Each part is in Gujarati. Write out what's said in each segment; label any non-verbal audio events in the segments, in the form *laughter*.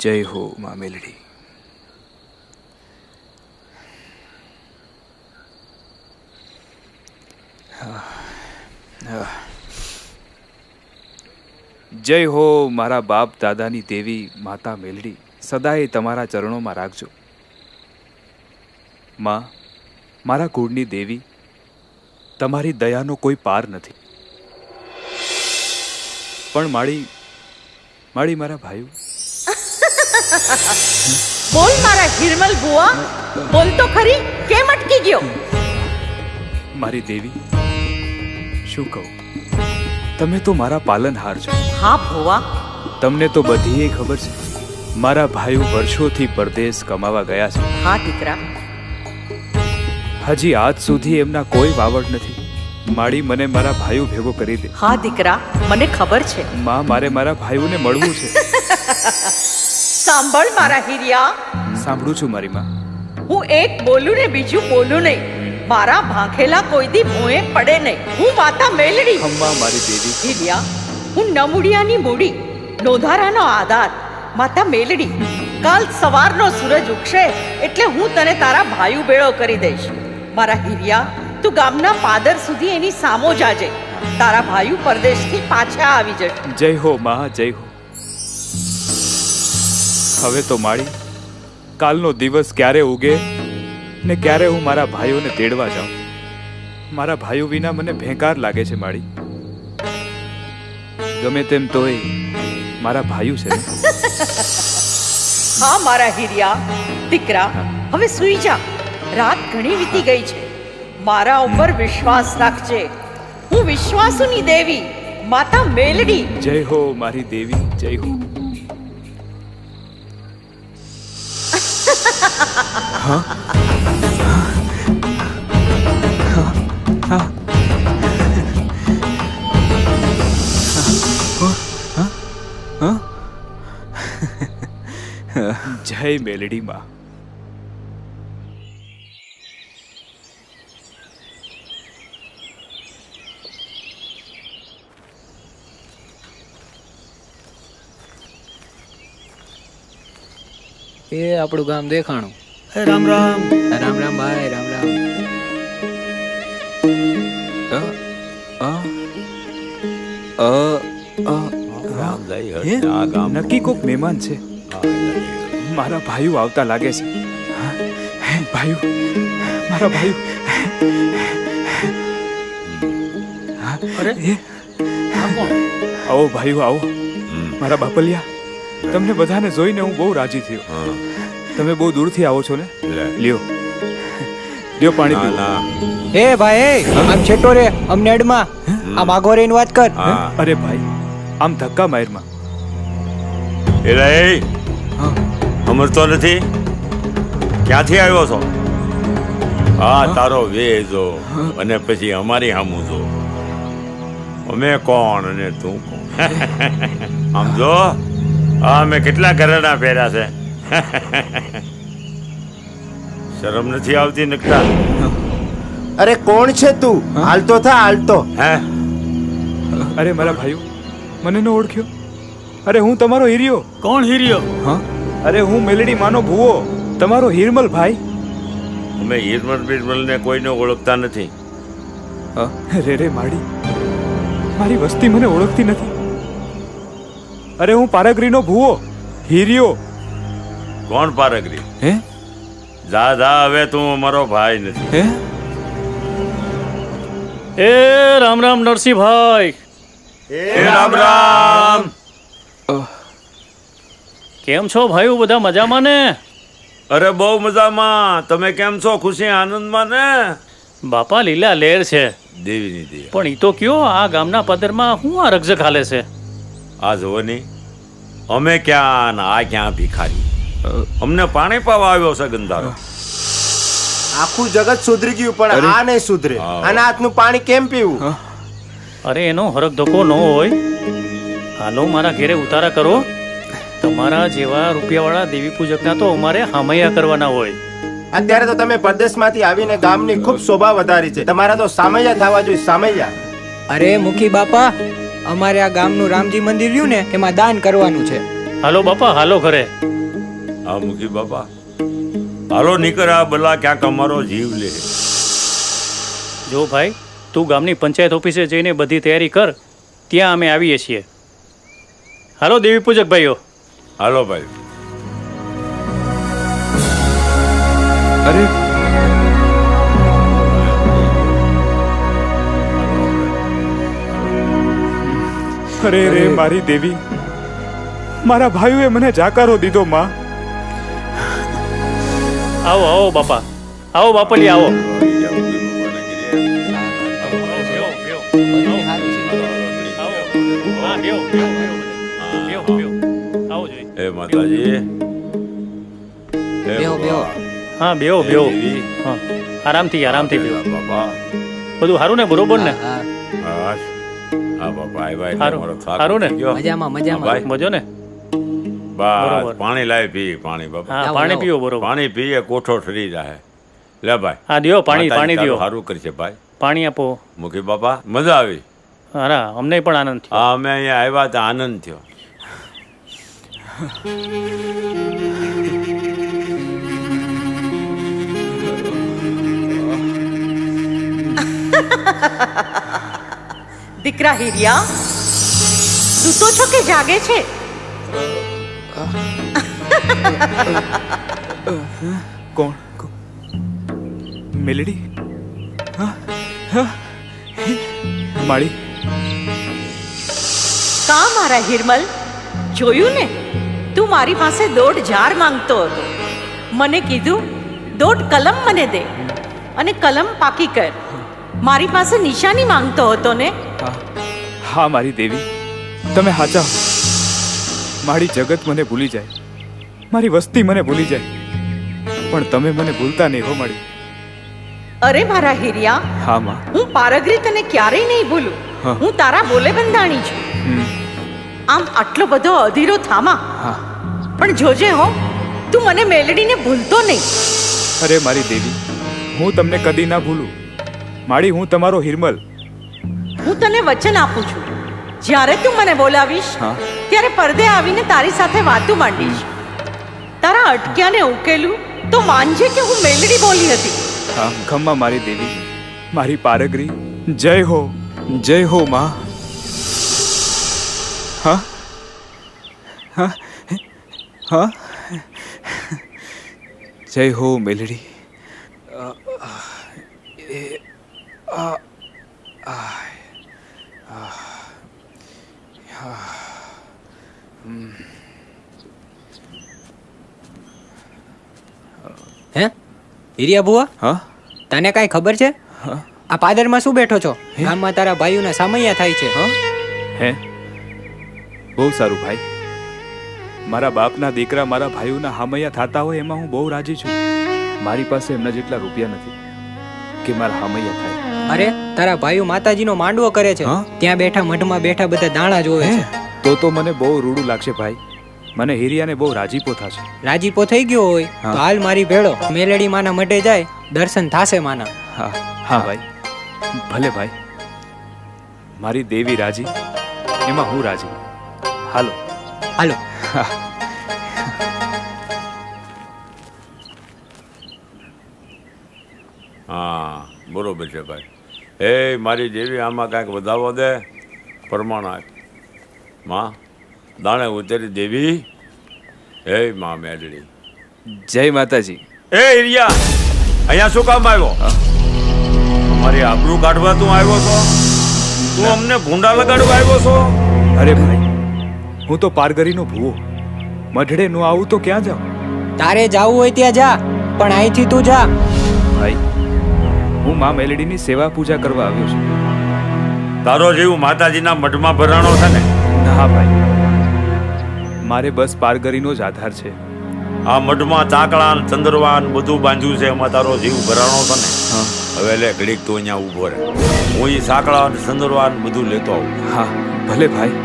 જય હો મા મેલડી. જય હો મારા બાપ દાદાની દેવી માતા મેલડી. સદાય તમારા ચરણોમાં રાખજો. માં, મારા કુળની દેવી, તમારી દયાનો કોઈ પાર નથી. પણ માળી માળી મારા ભાઈઓ. બોલ મારા હિરમલ ભુવા. બોલ તો ખરી કેમ અટકી ગયો? મારી દેવી શું કહું? તમે તો મારા પાલનહાર છો. હા ભુવા. તમને તો બધી ખબર છે. મારા ભાઈઓ વર્ષોથી પરદેશ કમાવા ગયા છે. હા દીકરા. હજી આજ સુધી એમના કોઈ વાવડ નથી. માડી મને મારા ભાઈઓ ભેગો કરી દે. હા દીકરા મને ખબર છે. માં મારે મારા ભાઈઓને મળવું છે. સાંભળ મારા હિરિયા. સાંભળું છું મારી માં. હું એક બોલું ને બીજું બોલું નહીં. મારા ભાંખેલા કોઈ દી મોએ પડે નહીં. હું માતા મેલડી. અમ્મા મારી દેવી. હિરિયા હું નમુડિયાની મૂડી નોધારાનો આધાર માતા મેલડી. કાલ સવારનો સૂરજ ઉગશે એટલે હું તને તારા ભાઈઓ ભેળો કરી દઈશ. મારા હિરિયા તું ગામના પાદર સુધી એની સામો જાજે. તારા ભાઈઓ પરદેશથી પાછા આવી જશે જય હો મા જય હો. હવે તો માળી કાલનો દિવસ ક્યારે ઉગે ને ક્યારે હું મારા ભાઈઓને તેડવા જાઉં? મારા ભાઈઓ વિના મને ભેંકાર લાગે છે માળી. ગમે તેમ તોય મારા ભાઈઓ છે. હા મારા હિરિયા દીકરા હવે સૂઈ જા. રાત ઘણી વીતી ગઈ છે. મારા ઉપર વિશ્વાસ રાખજે. હું વિશ્વાસુની દેવી માતા મેલડી. જય હો મારી દેવી જય હો. જય મેલડી માં. એ આપણું ગામ દેખાણું. રામ રામ. રામ રામ ભાઈ રામ રામ. નક્કી કોક મહેમાન છે. મારા ભાઈઓ આવતા લાગે છે. હા, હે, ભાઈઓ? મારા ભાઈઓ? હા, અરે? એ, આવો ભાઈઓ આવો. મારા બાપલિયા. તમને બધાને જોઈને હું બહુ રાજી થયો. તમે બહુ દૂરથી આવો છો ને. લ્યો. લ્યો પાણી પીવો એ ભાઈ એ આમ છેટો રે અમને અડમાં આમ આગો રહીને વાત કર. હા. અરે ભાઈ આમ ધક્કા માયરમાં એ હા. સમજતો નથી? ક્યાંથી આવ્યો છો? હા તારો વેજો અને પછી અમારી હામું જો. અમે કોણ અને તું કોણ? *laughs* આમ જો. હા મેં કેટલા ઘરેણા પહેર્યા છે. શરમ નથી આવતી નકતા? અરે કોણ છે તું? હાલતો થા હાલતો. હે? અરે મારા ભાઈઓ મને ન ઓળખ્યો? અરે હું તમારો હિરિયો. કોણ હિરિયો? હા? અરે હું મેલડી માનો ભૂવો. તમારો હિરમલ ભાઈ? અમે હિરમલ બિરમલને કોઈને ઓળખતા નથી. હ? રે રે માડી. મારી વસ્તી મને ઓળખતી નથી. અરે હું પારગરીનો ભૂવો હીરિયો કોણ પારગરી? હે? જા જા હવે તું અમારો ભાઈ નથી. હે? એ રામ રામ નરસિંહભાઈ. એ રામ રામ. કેમ છો ભાઈ બધા મજામાં ને? અરે બહુ મજામાં. તમે કેમ છો? ખુશી આનંદમાં ને? બાપા લીલા લેર છે. દેવીની દયા પણ ઈ તો કયો આ ગામના પદરમાં હું આ રક્ષક હાલે છે? આ જુઓ નહીં અમે ક્યાં ને આ ક્યાં ભિખારી? અમને પાણી પાવા આવ્યો છે ગંધારો. આખું જગત સુધરી ગયું પણ આ નહીં સુધરે. આના હાથનું પાણી કેમ પીવું? અરે એનો હરક ધક્કો ન હોય. હાલો મારા ઘેરે ઉતારા કરો. તમારા જેવા રૂપિયાવાળા દેવી પૂજકના તો અમારે હામૈયા કરવાના હોય. અત્યારે તો તમે પરદેશમાંથી આવીને ગામની ખૂબ શોભા વધારી છે. તમારા તો સામૈયા થવા જોઈએ સામૈયા. અરે મુખી બાપા અમારે આ ગામનું રામજી મંદિર રહ્યું ને એમાં દાન કરવાનું છે. હાલો બાપા હાલો ઘરે. હા મુખી બાપા. હાલો નીકળ આ બલા ક્યાંક અમારો જીવ લે. જો ભાઈ તું ગામની પંચાયત ઓફિસે જઈને બધી તૈયારી કર ત્યાં અમે આવીએ છીએ. હાલો દેવી પૂજક ભાઈઓ. હાલો ભાઈ. અરે રે મારી દેવી. મારા ભાઈઓએ મને જાકારો દીધો માં. આવો આવો બાપા. આવો બાપલી આવો. હા, બેહો, બેહો, બેહો બધા. બેહો, બેહો. આવો જોઈ. માતાજી બેહો, બેહો. હા બેહો. બેહો હા આરામથી આરામથી બેહો. બાપા. બધું સારું ને બરોબર ને? હા, બાપા આવ્યા એટલે મારો થાક હારું ને? ગયો. મજામાં મજામાં. મજો ને? બસ પાણી લાવી પી પાણી બાપા. હા પાણી લાવો. બરોબર. પાણી પીએ કોઠો ઠરી જાય લે ભાઈ. હા દિયો પાણી પાણી દિયો. સારું કરશે ભાઈ. પાણી આપો. મુખી બાપા મજા આવી? હા અમને પણ આનંદ થયો. હા અમે અહીંયા આવ્યા હતા આનંદ થયો. *laughs* દીકરા હિરિયા સૂતો છો કે જાગે છે? કોણ? મેલડી? માળી? કા મારા હિરમલ? જોયું ને? તું મારી પાસે દોઢ જાર માંગતો હતો. મને કીધું દોઢ કલમ મને દે અને કલમ પાકી કર. મારી પાસે નિશાની માંગતો હતો ને હા મારી દેવી. તમે હાચા મારી જગત મને ભૂલી જાય. મારી વસ્તી મને ભૂલી જાય. પણ તમે મને ભૂલતા નહીં હો મળી અરે મારા હિરિયા. હા માં. હું પારગરી તને ક્યારેય નહીં ભૂલું. હા. તારા બોલે બંધાણી છું. આમ આટલો બધો અધીરો થામા. પણ જોજે હો તું મને મેલડીને ભૂલતો નહીં. અરે મારી દેવી હું તમને કદી ના ભૂલું. માળી હું તમારો હિરમલ. હું તને વચન આપું છું. જ્યારે તું મને બોલાવીશ હા. ત્યારે પડદે આવીને તારી સાથે વાતું માંડીશ. તારા અટક્યાને ઉકેલું તો માનજે કે હું મેલડી બોલી હતી. ખમ્મા મારી દેવી. મારી પારગરી. જય હો જય હો માં. હા? હા? હા? જય હો મેલડી. હે? હિરિયા બુઆ હા? તને કાંઈ ખબર છે? આ પાદરમાં શું બેઠો છો? ગામમાં તારા ભાઈઓના સામૈયા થાય છે. હા? હે? બહુ સારું ભાઈ. મારા બાપના દીકરા મારા ભાઈઓના હામૈયા થતા હોય એમાં હું બહુ રાજી છું. મારી પાસે એમના જેટલા રૂપિયા નથી કે મારા હામૈયા થાય. અરે તારા ભાઈઓ માતાજીનો માંડવો કરે છે. ત્યાં બેઠા મઢમાં બેઠા બધા દાણા જોવે હે? છે. તો તો મને બહુ રૂડું લાગશે ભાઈ. મને હિરિયાને બહુ રાજીપો થશે. રાજીપો થઈ ગયો હોય તો હાલ મારી ભેળો મેલેડી માના મઢે જાય દર્શન થાશે માના. હા હા ભાઈ. ભલે ભાઈ. મારી દેવી રાજી એમાં હું રાજી. હાલો. હાલો. હા બરોબર છે ભાઈ. એ મારી દેવી આમાં કાંઈક વધાવો દે? પ્રમાણ આપમાં દાણે ઉતરી દેવી? હે માં મેલડી જય માતાજી. એ એરિયા અહીંયા શું કામ આવ્યો? અમારી આબરૂ કાઢવા તું આવ્યો છો? તું અમને ભૂંડા લગાડવા આવ્યો છો? અરે ભાઈ હું તો પારગરીનો ભૂવો. મઢડે નો આવું તો ક્યાં જાઉં? તારે જાવું હોય ત્યાં જા પણ અહીંથી તું જા. ભાઈ હું મા મેલડીની સેવા પૂજા કરવા આવ્યો છું. તારો જેવું માતાજીના મઠમાં ભરાણો છે ને? હા ભાઈ. મારે બસ પારગરીનો જ આધાર છે. આ મઠમાં ચાકળાન ચંદ્રવાન બધું બાંધ્યું છે એમાં તારો જીવ ભરાણો છે ને? હવે લે ઘડીક તું અહીંયા ઊભો રહે. હું એ સાંકળા અને ચંદ્રવા બધું લેતો આવું. હા ભલે ભાઈ.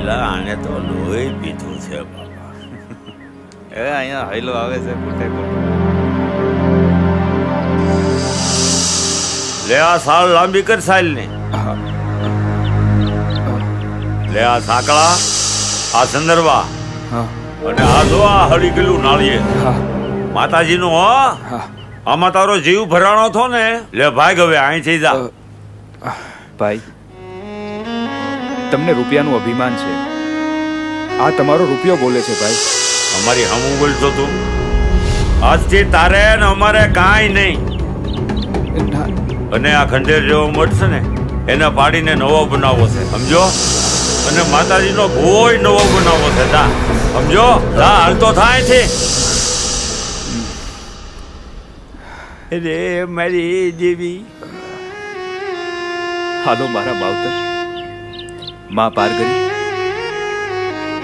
એલા આને તો લોહી પીધું એ અહીંયા હાઈલો આવે છે ખોટે લે આ સાલ લાંબી કર સાલ ને લે આ સાંકળા આ સંદર્ભા હા અને આ જો આ હળી ગયેલું નાળીએ માતાજીનું હો. હા આમાં તારો જીવ ભરાણો થો ને. લે ભાઈ હવે અહીંથી જા. અ, ભાઈ તમને રૂપિયાનું અભિમાન છે. આ તમારો રૂપિયો બોલે છે ભાઈ. અમારી હમું બોલતો તું આજથી તારે ને અમારે કાંઈ નહીં. અને આ ખંડેર જેવો મળશે ને, એને પાડીને નવો બનાવો છે, સમજો? અને માતાજીનો ભોય નવો બનાવો છે તા સમજો? જા હાલતો થાય છે. રે મારી દેવી. હાલો મારા માવતર. માં પારગરી.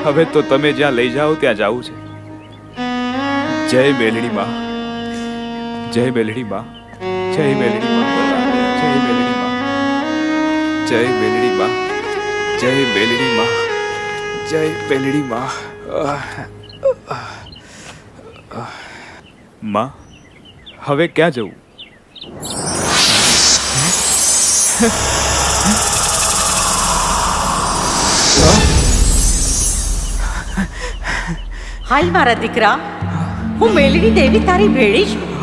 હવે તો તમે જ્યાં લઈ જાઓ, ત્યાં જવું છે. જય મેલડી માં જય મેલડી માં જય મેલડી માં જય મેલડી માં જય મેલડી માં જય મેલડી માં જય મેલડી માં માં હવે ક્યાં જવું હાલ મારા દીકરા હું મેલડી દેવી તારી ભેળી છું.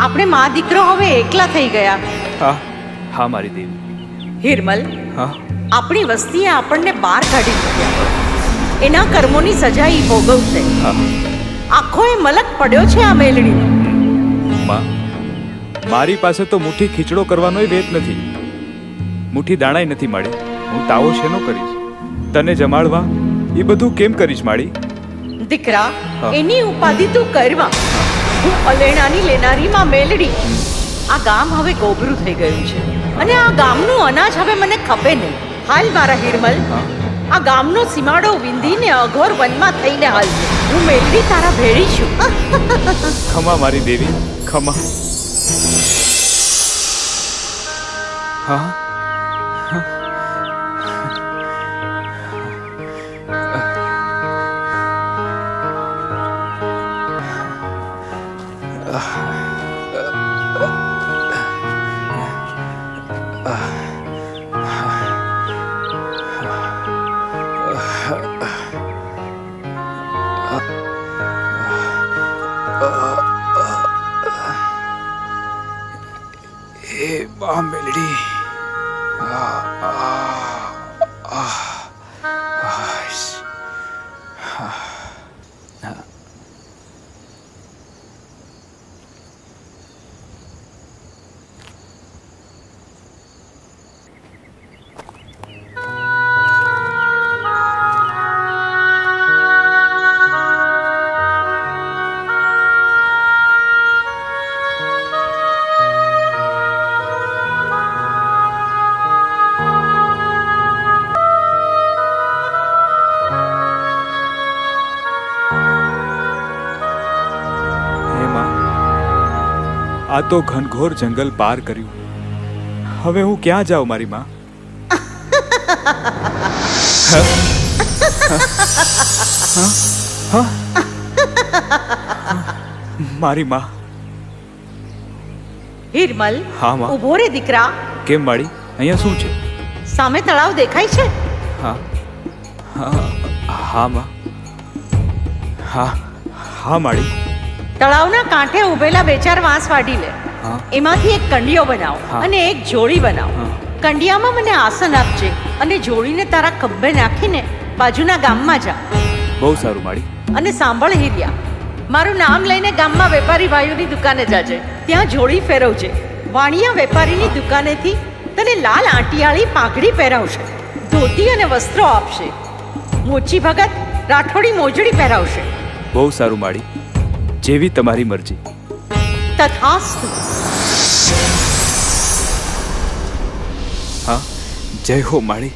આપણે મા દીકરો હવે એકલા થઈ ગયા. હા. હા મારી દેવી. હિરમલ હા. આપણી વસ્તીએ આપણને બહાર કાઢી મૂક્યા. એના કર્મોની સજા ઈ ભોગવશે. હા. આખો એ મલક પડ્યો છે આ મેલડી. માં મારી પાસે તો મુઠ્ઠી ખીચડો કરવાનો વેત નથી. મુઠ્ઠી દાણાય નથી માડી હું તાવો શેનો કરીશ? તને જમાડવા? એ બધું કેમ કરીશ માડી દીકરા એની ઉપાધિ તું કરવા. હું અલેણાની લેનારીમાં મેલડી. આ ગામ હવે ગોબરું થઈ ગયું છે. અને આ ગામનું અનાજ હવે મને ખપે નહીં. હાલ મારા હિરમલ. આ ગામનો સીમાડો વિંધીને અઘોર વનમાં થઈને હાલ હું મેલડી તારા ભેળી છું. *laughs* ખમા મારી દેવી ખમા. હા? એ આ તો ઘનઘોર જંગલ પાર કર્યું. હવે હું ક્યાં જાઉં મારી માં? મારી માં. હિરમલ હા, માં. ઊભો રે દીકરા. કેમ માડી અહીંયા શું છે? સામે તળાવ દેખાય છે? હા. હા હા માં. હા હા માડી તળાવના કાંઠે ઉભેલા બે ચાર વાંસ વાઢી લે. એમાંથી એક કંડિયો બનાવો અને એક જોડી બનાવ. કંડિયામાં મને આસન આપજે અને જોડીને તારા ખભે નાખીને બાજુના ગામમાં જા. બહુ સારું માડી અને સાંભળ હિરિયા મારું નામ લઈને ગામમાં વેપારી ભાઈઓની દુકાને જાજે. ત્યાં જોડી ફેરવજે. વાણિયા વેપારીની દુકાનેથી તને લાલ આંટિયાળી પાઘડી પહેરાવશે. ધોતી અને વસ્ત્રો આપશે. મોચી ભગત રાઠોડી મોજડી પહેરાવશે. બહુ સારું માડી જેવી તમારી મરજી. તથાસ્તુ. હા જય હો માળી.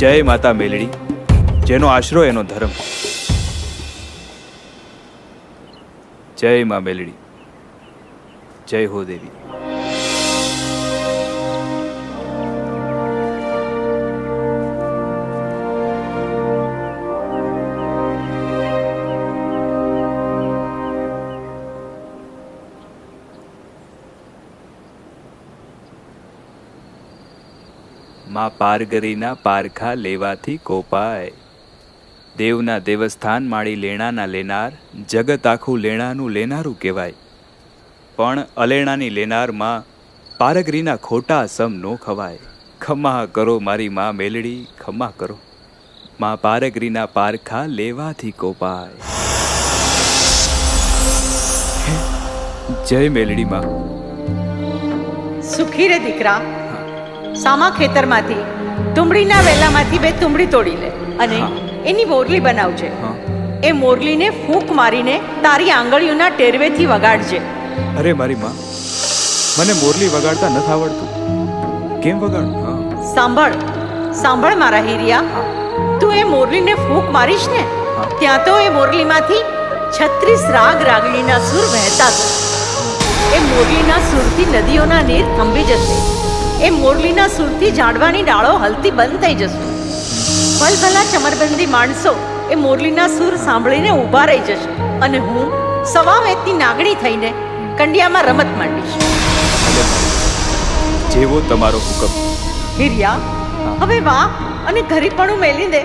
જય માતા મેલડી જેનો આશરો એનો ધર્મ. જય મા મેલડી જય હો દેવી. પારગરીના પારખા લેવાથી કોપાય. દેવના દેવસ્થાન માળી લેણાના લેનાર, જગત આખું લેણાનું લેનારું કહેવાય. પણ અલેણાની લેનારમાં પારગરીના ખોટા સમ નો ખવાય. ખમા કરો મારી માં મેલડી, ખમા કરો. માં પારગરીના પારખા લેવાથી કોપાય. જય મેલડી માં. સુખી રે દીકરા. સામા ખેતરમાંથી તુંબડીના વેલામાંથી બે તુંબડી તોડી લે અને એની મોરલી બનાવજે. એ મોરલીને ફૂંક મારીને તારી આંગળીઓના ટેરવેથી વગાડજે. અરે મારી માં મને મોરલી વગાડતા નથી આવડતું. કેમ વગાડ? સાંભળ સાંભળ મારા હીરિયા. તું એ મોરલીને ફૂંક મારીશ ને ત્યાં તો એ મોરલીમાંથી છત્રીસ રાગ રાગણીના સુર વહેતા થશે એ મોરલીના સુરથી નદીઓના નીર થંભી જશે. એ મોરલીના સુરથી ઝાડવાની ડાળો હલતી બંધ થઈ જશે. ભલભલા ચમરબંધી માણસો એ મોરલીના સુર સાંભળીને ઊભા રહી જશે અને હું સવા વેતની નાગણી થઈને કંડિયામાં રમત માંડીશ. જેવો તમારો હુકમ. હિરિયા હવે વાહ અને ઘરીપણું મેલી દે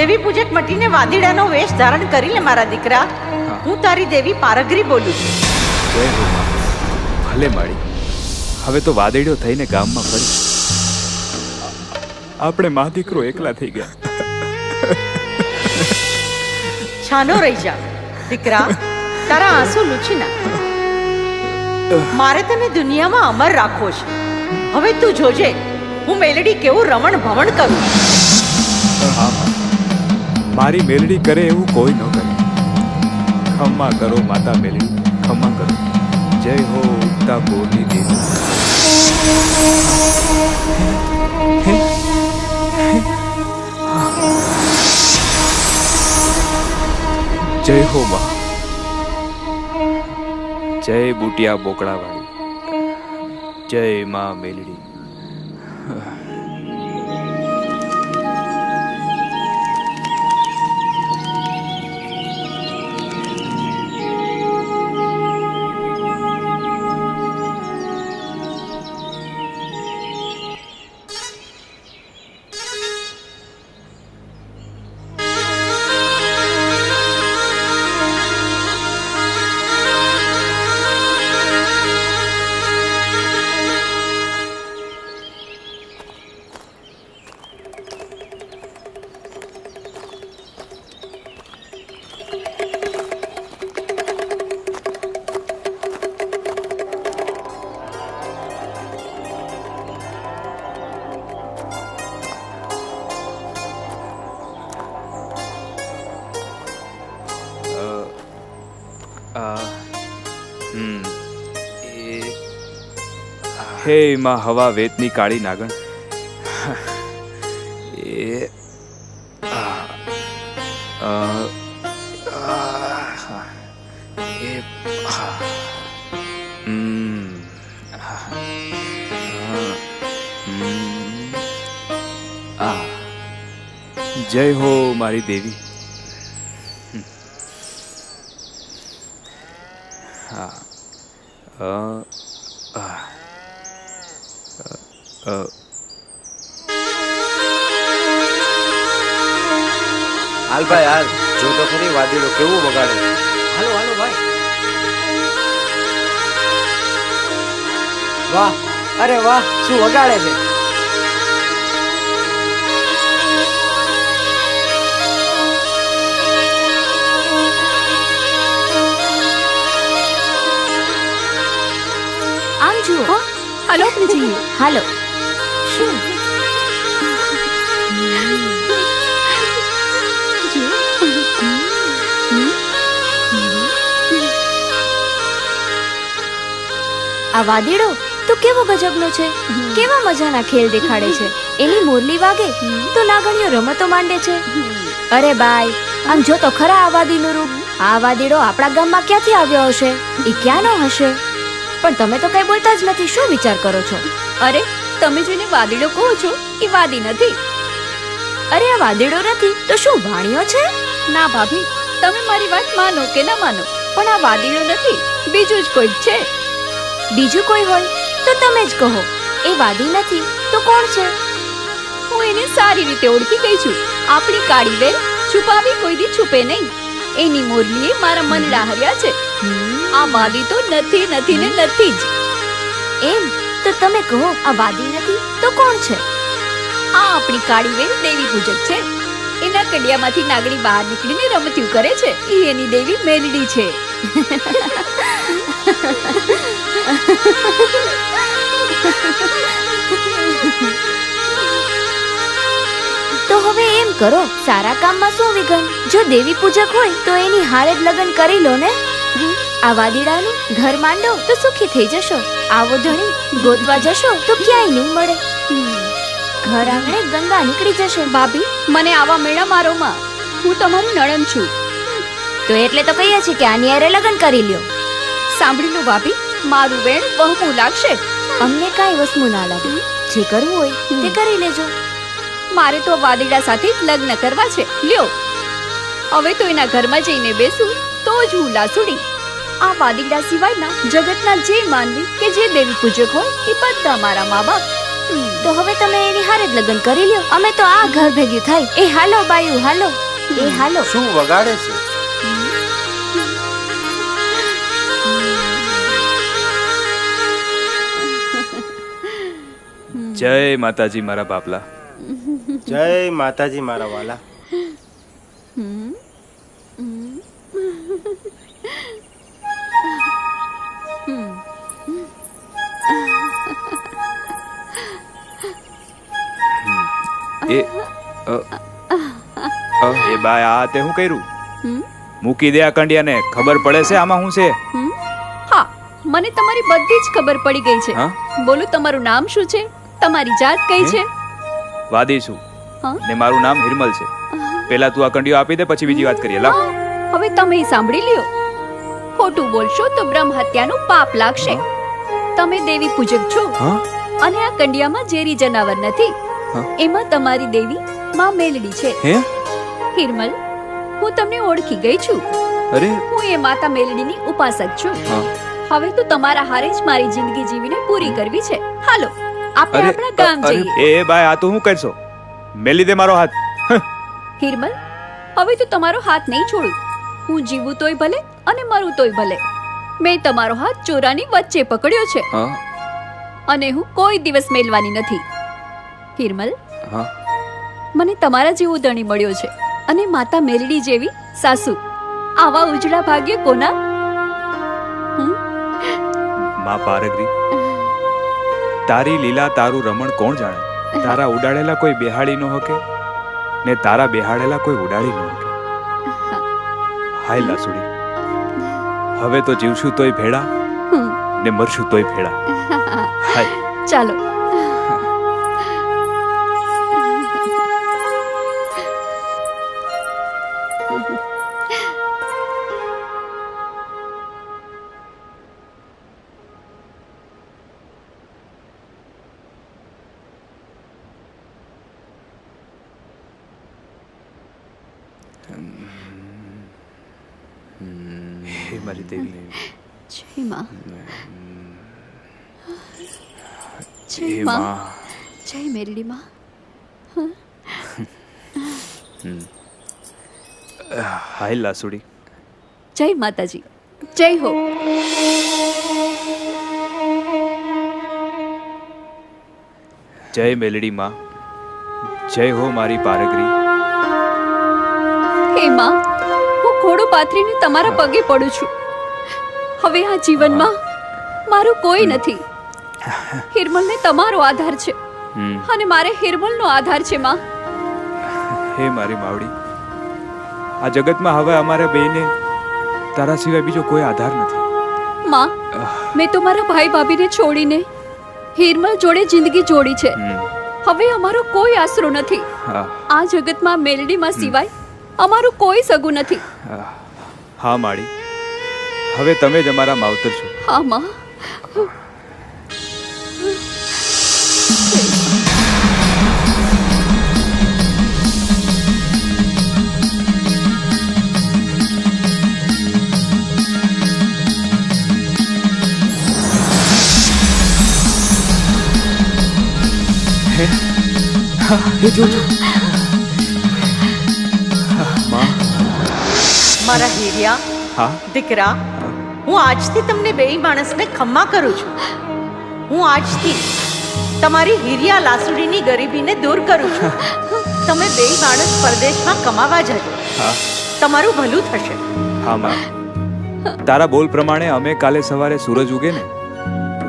દેવી પૂજક મટીને વાદીડાનો વેશ ધારણ કરી લે મારા દીકરા. હું. તારી દેવી પારગરી બોલું છું. ભલે માળી હવે તો વાદળીઓ થઈને ગામમાં ફરી. આપણે મા દીકરો એકલા થઈ ગયા. છાનો રહી જા દીકરા. તારા આંસુ લૂછી ના મારે તને દુનિયામાં અમર રાખવો છે. હવે તું જોજે હું મેલડી કેવું રમણ ભમણ કરું. મારી મેલડી કરે એવું કોઈ ન કરે. ખમ્મા કરો માતા મેલડી ખમ્મા કરો. જય હો ઉગતા બોલી દેવી. જય હો માં. જય બુટિયા બોકડાવાળી. જય મા મેલડી. માં હવા વેતની કાળી નાગણ. જય હો મારી દેવી ખરી કેવું વગાડે હાલો હાલો ભાઈ. વાહ અરે વાહ શું વગાડે છે? આમ જુઓ. હાલો હાલો. શું? આ વાદીડો તો કેવો ગજબનો છે? કેવા મજાના ખેલ દેખાડે છે? એની મોરલી વાગે તો લાગણીઓ રમતો માંડે છે. અરે બાય આમ જો તો ખરા આ વાદીનું રૂપ. આ વાદીડો આપણા ગામમાં ક્યાંથી આવ્યો હશે? એ ક્યાંનો હશે? પણ તમે તો કઈ બોલતા જ નથી. શું વિચાર કરો છો? અરે તમે જેને વાદીડો કહો છો એ વાદી નથી. અરે આ વાદીડો નથી? તો શું વાણિયો છે? ના ભાભી તમે મારી વાત માનો કે ના માનો પણ આ વાદીડો નથી. બીજું જ કોઈ છે. બીજું કોઈ હોય તો તમે જ કહો. એ વાદી નથી તો કોણ છે? હું એને સારી રીતે ઓળખી ગઈ છું. આપણી કાળી વેલ છુપાવી કોઈ દી છુપે નહીં. એની મોરલીએ મારા મનડા હર્યા છે. આ વાદી તો નથી નથી ને નથી જ. એમ? તો તમે કહો આ વાદી નથી તો કોણ છે? આ આપણી કાળી વેલ દેવી પૂજક છે. એના કડિયામાંથી નાગણી બહાર નીકળીને રમતિયું કરે છે. એ એની દેવી મેલડી છે. *laughs* *laughs* તો હવે એમ કરો સારા કામમાં શું વિઘન? જો દેવી પૂજક હોય તો એની હારે જ લગ્ન કરી લો ને. આ વાદીડાનું ઘર માંડો તો સુખી થઈ જશો. આવો ધણી ગોતવા જશો તો ક્યાંય નહીં મળે. ઘર આંગણે ગંગા નીકળી જશે. ભાભી મને આવા મેળા મારો માં. હું તમારી નણંદ છું. તો એટલે તો કહીએ છીએ કે આની હારે લગ્ન કરી લ્યો. સાંભળી લો ભાભી મારું બેન વહમું લાગશે. અમને કાંઈ વસ્તુ ના લાગે. જે કરવું હોય તે કરી લેજો. મારે તો વાદીડા સાથે જ લગ્ન કરવા છે. લ્યો. હવે તો એના ઘરમાં જઈને બેસું તો જ હું લાસુડી. આ વાદીડા સિવાયના જગતના જે માનવી કે જે દેવી પૂજક હોય એ બધા મારા મા બાપ. તો હવે તમે એની હારે જ લગ્ન કરી લ્યો. અમે તો આ ઘર ભેગ્યું થાય. એ હાલો બાયુ હાલો. એ હાલો. શું વગાડે છે? જય માતાજી મારા બાપલા. જય માતાજી મારા વાલા. એ બાય આ તે હું કર્યું? મૂકી દે આ કંડિયાને ખબર પડે છે આમાં શું છે? હા મને તમારી બધી જ ખબર પડી ગઈ છે. હા? બોલો તમારું નામ શું છે? તમારી જાત કઈ છે? વાદી છું? ને મારું નામ હિરમલ છે. પેલા તું આ કંડિયો આપી દે પછી બીજી વાત કરીએ. લાવ હવે તમે સાંભળી લ્યો. ખોટું બોલશો તો બ્રહ્મ હત્યાનું પાપ લાગશે. તમે દેવી પૂજક છો. અને આ કંડિયામાં ઝેરી જનાવર નથી. એમાં તમારી દેવી માં મેલડી છે. હે? હિરમલ હું તમને ઓળખી ગઈ છું. અરે? હું એ માતા મેલડીની ઉપાસક છું. હવે તો તમારા હારે જ મારી જિંદગી જીવીને પૂરી કરવી છે. હાલો. આપણે આપણા ગામ જઈએ. એ ભાઈ આ તો હું કરશો મેલી દે મારો હાથ. હિરમલ હવે તો તમારો હાથ નહીં છોડું. હું જીવું તોય ભલે અને મરું તોય ભલે. મેં તમારો હાથ ચોરાની વચ્ચે પકડ્યો છે. અને હું કોઈ દિવસ મેલવાની નથી. હિરમલ મને તમારા જેવો ધણી મળ્યો છે અને માતા મેલડી જેવી સાસુ. આવા ઉજળા ભાગ્ય કોના? માં પારગરી. તારી લીલા તારું રમણ કોણ જાણે? તારા ઉડાડેલા કોઈ બેહાડી નો હકે ને તારા બેહાડેલા કોઈ ઉડાડી નો હકે. હાય લાસુડી. હવે તો જીવશું તોય ભેળા ને મરશું તોય ભેળા. *laughs* હાય. ચાલો. હે મારી દેવી જય માં હે જય માં માં જય મેલડી માં હાય લાસુડી જય માતાજી જય હો જય મેલડી માં જય હો મારી પારગરી હે માં હું ઘોડો પાથરીને તમારા પગે પડું છું. હવે આ જીવનમાં મારું કોઈ નથી. હિરમલને તમારો આધાર છે. અને મારે હિરમલનો આધાર છે માં. હે મારી માવડી આ જગતમાં હવે અમારા બેને તારા સિવાય બીજો કોઈ આધાર નથી. માં મેં તો મારા ભાઈ ભાભીને છોડીને હિરમલ જોડે જિંદગી જોડી છે. હવે અમારો કોઈ આશરો નથી. આ જગતમાં મેલડીમાં સિવાય અમારું કોઈ સગું નથી. હા. માળી. હવે તમે જ અમારા માવતર છો. હા માં. હે? હા એ માં મારા હીરિયા હા? દીકરા હું આજથી તમને બેય માણસને ખમ્મા કરું છું. હું આજથી તમારી હીરિયા લાસુડીની ગરીબીને દૂર કરું છું. *laughs* તમે બેય માણસ પરદેશમાં કમાવા જજો. હા. તમારું ભલું થશે. હા માં. તારા બોલ પ્રમાણે અમે કાલે સવારે સૂરજ ઉગે ને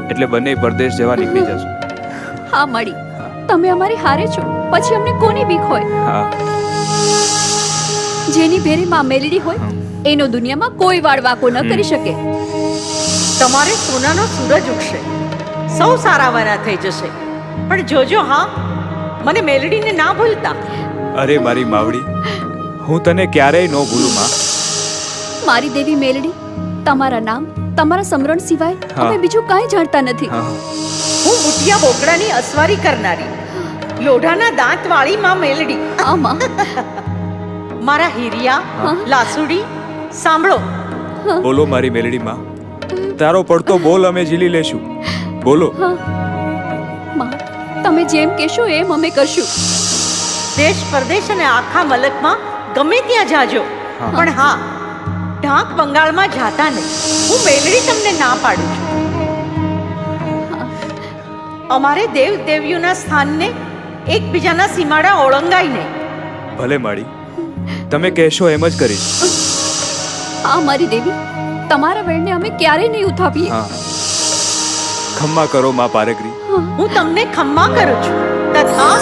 એટલે બંને પરદેશ જવા નીકળી જશું. હા મળી. તમે અમારી હારે છો. પછી અમને કોની બીક હોય? હા. જેની ભેરે માં મેલડી હોય એનો દુનિયામાં કોઈ વાળ વાકો ન કરી શકે. તમારે સોનાનો સૂરજ ઉગશે. સૌ સારા વારા થઈ જશે. પણ જોજો હા મને મેલડીને ના ભૂલતા. અરે મારી માવડી હું તને ક્યારેય ન ભૂલું માં. મારી દેવી મેલડી તમારા નામ તમારા સમરણ સિવાય. અમે બીજું કાંઈ જાણતા નથી. હું. બુટિયા બોકડાની અસવારી કરનારી. લોઢાના દાંત વાળી માં મેલડી. આમાં? મારા હીરિયા લાસુડી સાંભળો. બોલો મારી મેલડી માં. તારો પડતો બોલ અમે ઝીલી લેશું. બોલો. માં તમે જેમ કહેશો એમ અમે કરશું. દેશ પરદેશ અને આખા મલકમાં ગમે ત્યાં જાજો. પણ હા ઢાંક બંગાળમાં જાતા નહીં. હું મેલડી તમને ના પાડું છું. અમારે દેવ દેવીઓના સ્થાનને એકબીજાના સીમાડા ઓળંગાય નહીં. ભલે માળી. તમે કહેશો એમ જ કરીશ. આ મારી દેવી તમારા વેણને અમે ક્યારેય નહીં ઉઠાવીએ. હા. ખમ્મા કરો માં પારેકરી હું તમને ખમ્મા કરું છું. તથા